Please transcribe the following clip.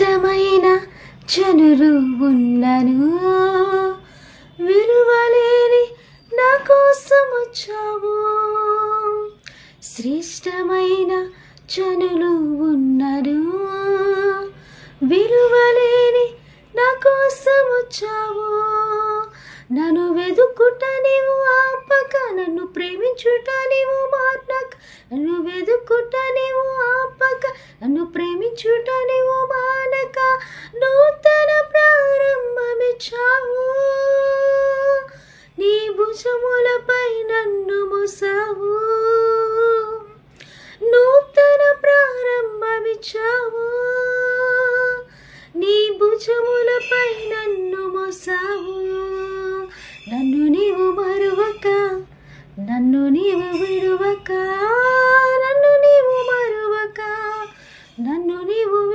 ఇష్టమైన జనులు ఉన్నను. విలువలేని నా కోసం వచ్చావు శ్రేష్టమైన జనులు ఉన్నను. విలువలేని నా కోసం వచ్చావు నన్ను వెదుకుట నీవు ఆపక నన్ను ప్రేమించుట నీవు మార్నక నన్ను వెదుకుట నీవు ఆపక నన్ను ప్రేమించుట నీవు చావు నీ భుజములపై నన్ను మోసావు. నూతన ప్రారంభమిచ్చావు. నీ భుజములపై నన్ను మోసావు. నన్ను నీవు మరువక నన్ను నీవు విడువక నన్ను నీవు మరువక నన్ను నీవు